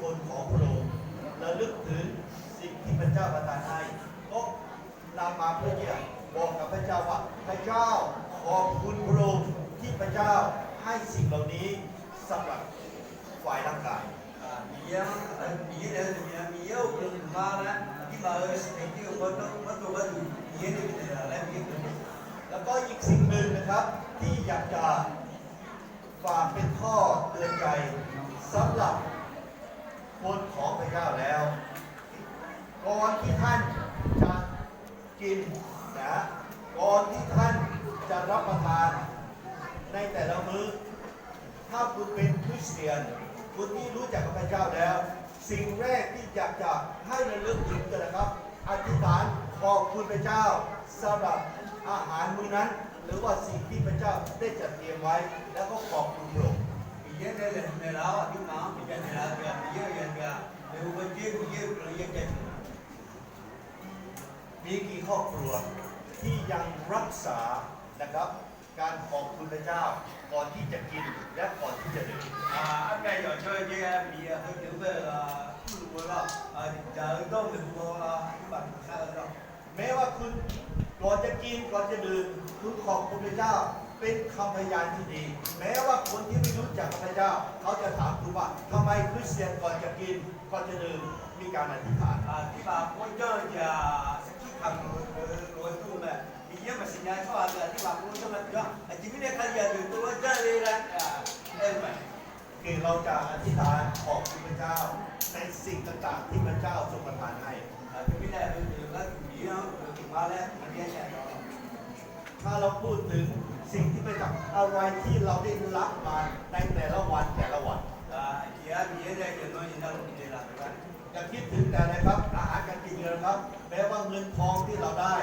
คนของพระองค์ระลึกถึงสิ่งที่พระเจ้าประทานให้ก็นำมาเพื่อที่จะบอกกับพระเจ้าว่าพระเจ้าขอบคุณพระองค์ที่พระเจ้าให้สิ่งเหล่านี้สำหรับฝ่ายร่างกาย Mia, mia dah mia mia belum mana. Di bawah sedikit orang orang tu baru mia ni kita dah mia belum. แล้วก็อีกสิ่งหนึ่งนะครับที่อยากจะฝากเป็นข้อเตือนใจสำหรับ คนของพระเจ้าแล้วก่อนที่ท่านจะกินนะก่อนที่ท่านจะรับประทานในแต่ละมื้อ ถ้าคุณเป็นคริสเตียน คุณที่รู้จักกับพระเจ้าแล้ว สิ่งแรกที่อยากจะให้ระลึกถึงกันนะครับ อธิษฐานขอบคุณพระเจ้าสำหรับอาหารมื้อนั้น หรือว่าสิ่งที่พระเจ้าได้จัดเตรียมไว้ แล้วก็ขอบคุณพระองค์ ये ने ले मेरा जो नाम है मेरा क्या ये ये क्या ले वो बच्चे को ये ये क्या มีกี่ครอบครัวที่ยังรักษานะครับ การขอบคุณพระเจ้าก่อนที่จะกินและก่อนที่จะดื่มอ่าอันไหนอยากช่วยเนี่ยมีเฮ้ะเดี๋ยวเวลาผู้รู้ว่าอ่าจะต้องดื่มโมลาที่บัตรข้าวเราแม้ว่าคุณก่อนจะกินก่อนจะดื่มคุณขอบคุณพระเจ้า เป็นคำพยานที่ดี แม้ว่าคนที่ไม่รู้จักพระเจ้า เขาจะถามคุณว่าทำไมคริสเตียนก่อนจะกินก่อนจะดื่มมีการอธิษฐาน Ah, di bawah pojok je sekitar dua tu lah. Dia masih nyata ada di bawah pojok lah juga. Jadi ni kali ada tu aja le lah. Eh, mah. คือเราจะอธิษฐานขอบคุณพระเจ้า ในสิ่งต่างๆที่พระเจ้าทรงประทานให้ Ah, tapi dah tu lah dia tu malah dia saya. ถ้าเราพูดถึง สิ่งที่พระเจ้าอะไรที่เราได้รับมาในแต่ละวันแต่ละวัน Ah, dia dia dah kena ni dah dia lah kan. อย่าคิดถึงแต่นะครับอาหารการกินเลยนะครับแม้ว่าเงินทองที่เราได้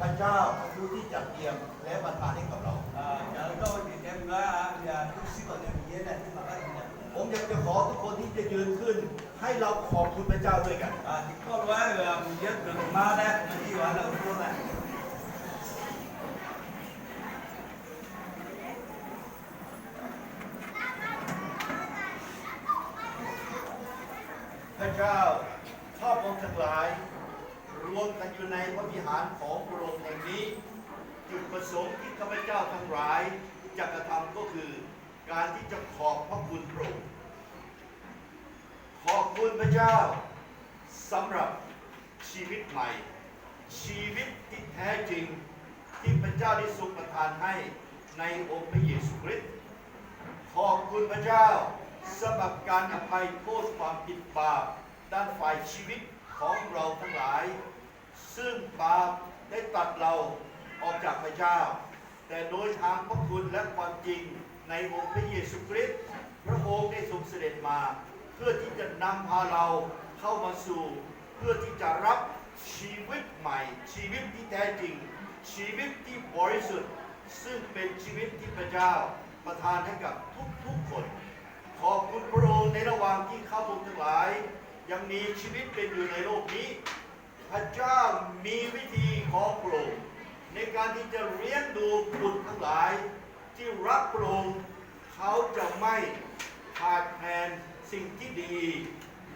พระเจ้าเป็นผู้ที่จัดเตรียมและประทานให้กับเรา Ah, kalau tu dia tengah dia tu sih kalau dia dah tu makan dia. ผมอยากจะขอทุกคนที่จะยืนขึ้น ให้เราขอบคุณพระเจ้าด้วยกัน Ah, di kau luar dia tu malah nanti wala tu lah. พระ เจ้าข้าพงทั้งหลาย รวมกันอยู่ในพระวิหารของพระองค์แห่งนี้ จุดประสงค์ที่ข้าพเจ้าทั้งหลายจะกระทำก็คือการที่จะขอบพระคุณพระองค์ขอบคุณพระเจ้าสำหรับชีวิตใหม่ ชีวิตที่แท้จริงที่พระเจ้าได้ทรงประทานให้ในองค์พระเยซูคริสต์ขอบคุณพระเจ้าสำหรับการอภัยโทษความผิดบาป ด้านฝ่ายชีวิตของเราทั้งหลาย ซึ่งบาปได้ตัดเราออกจากพระเจ้า แต่โดยทางพระคุณและความจริงในองค์พระเยซูคริสต์พระองค์ได้ทรงเสด็จมา เพื่อที่จะนำพาเราเข้ามาสู่ เพื่อที่จะรับชีวิตใหม่ ชีวิตที่แท้จริง ชีวิตที่บริสุทธิ์ ซึ่งเป็นชีวิตที่พระเจ้าประทานให้กับทุกๆคน ขอบคุณพระองค์ในระหว่างที่ข้าพงทั้งหลาย ยังมีชีวิตเป็นอยู่ในโลกนี้ พระเจ้ามีวิธีของพระองค์ในการที่จะเลี้ยงดูบุตรทั้งหลาย ที่รักพระองค์เขาจะไม่ขาดแคลนสิ่งที่ดี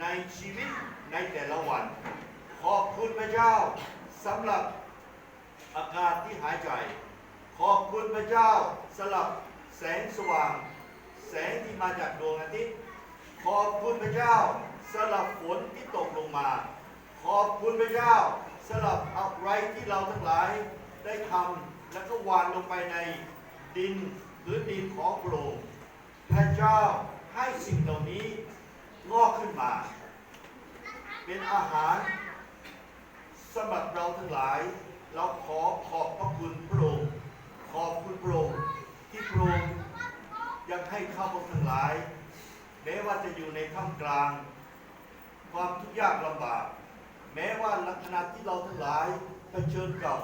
ในชีวิตในแต่ละวัน ขอบคุณพระเจ้าสำหรับอากาศที่หายใจ ขอบคุณพระเจ้าสำหรับแสงสว่าง แสงที่มาจากดวงอาทิตย์ ขอบคุณพระเจ้าสำหรับฝนที่ตกลงมา ขอบคุณพระเจ้าสำหรับอะไรที่เราทั้งหลายได้ทำแล้วก็วางลงไปในดินหรือดินของพระองพระเจ้าให้สิ่งเหล่านี้งอกขึ้นมา เป็นอาหารสำหรับเราทั้งหลาย เราขอขอบพระคุณพระองค์ขอบคุณพระองค์ที่พระองค์ยังให้ข้าพเจ้าทั้งหลาย แม้ว่าจะอยู่ในท่ามกลาง ความทุกข์ยากลำบาก แม้ว่าลักษณะที่เราทั้งหลายเผชิญกับ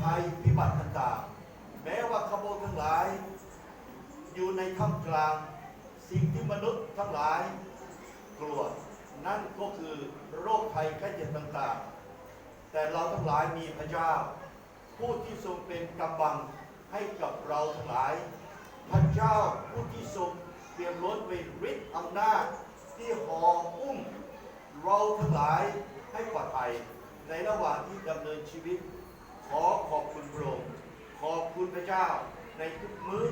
ภัยพิบัติต่างๆ แม้ว่าข้าพเจ้าทั้งหลาย อยู่ในท่ามกลาง สิ่งที่มนุษย์ทั้งหลายกลัวนั่นก็คือโรคภัยไข้เจ็บต่างๆ แต่เราทั้งหลายมีพระเจ้า ผู้ที่ทรงเป็นกำบังให้กับเราทั้งหลาย พระเจ้าผู้ที่ทรง เปี่ยมล้นด้วยฤทธิ์อำนาจที่ห่ออุ้มเราทั้งหลายให้ปลอดภัยในระหว่างที่ดำเนินชีวิต ขอขอบคุณพระองค์ขอบคุณพระเจ้าในทุกมื้อ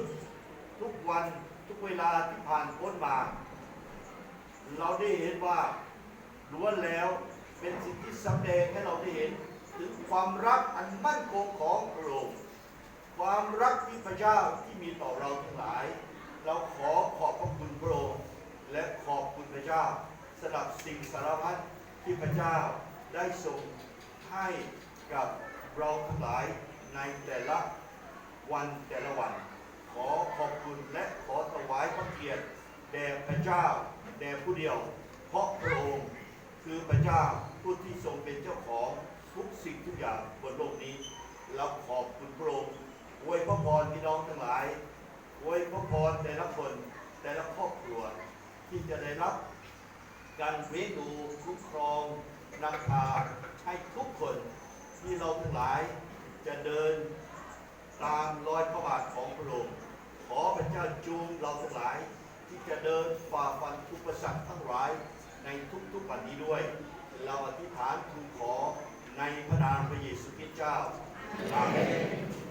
ทุกวันทุกเวลาที่ผ่านพ้นมา เราได้เห็นว่าล้วนแล้วเป็นสิ่งที่สำแดงให้เราได้เห็น ถึงความรักอันมั่นคงของพระองค์ความรักที่พระเจ้าที่มีต่อเราทั้งหลาย เราขอขอบพระคุณพระองค์และขอบคุณพระเจ้าสำหรับสิ่งสารพัดที่พระเจ้าได้ทรงให้กับเราทั้งหลายในแต่ละวันแต่ละวัน ขอขอบคุณและขอถวายพระเกียรติแด่พระเจ้าแด่ผู้เดียว เพราะพระองค์คือพระเจ้าผู้ที่ทรงเป็นเจ้าของทุกสิ่งทุกอย่างบนโลกนี้ เราขอบคุณพระองค์อวยพระพรพี่น้องทั้งหลาย อวยพระพรแต่ละคนแต่ละครอบครัวที่จะได้รับ การเลี้ยงดูคุ้มครองนำพาให้ทุกคนที่เราทั้งหลายจะเดินตามรอยพระบาทของพระองค์ขอพระเจ้าจูงเราทั้งหลาย ที่จะเดินฝ่าฟันทุกประสักทั้งหลายในทุกๆวันนี้ด้วย เราอธิษฐานทูลขอในพระนามพระเยซูคริสต์เจ้าอาเมน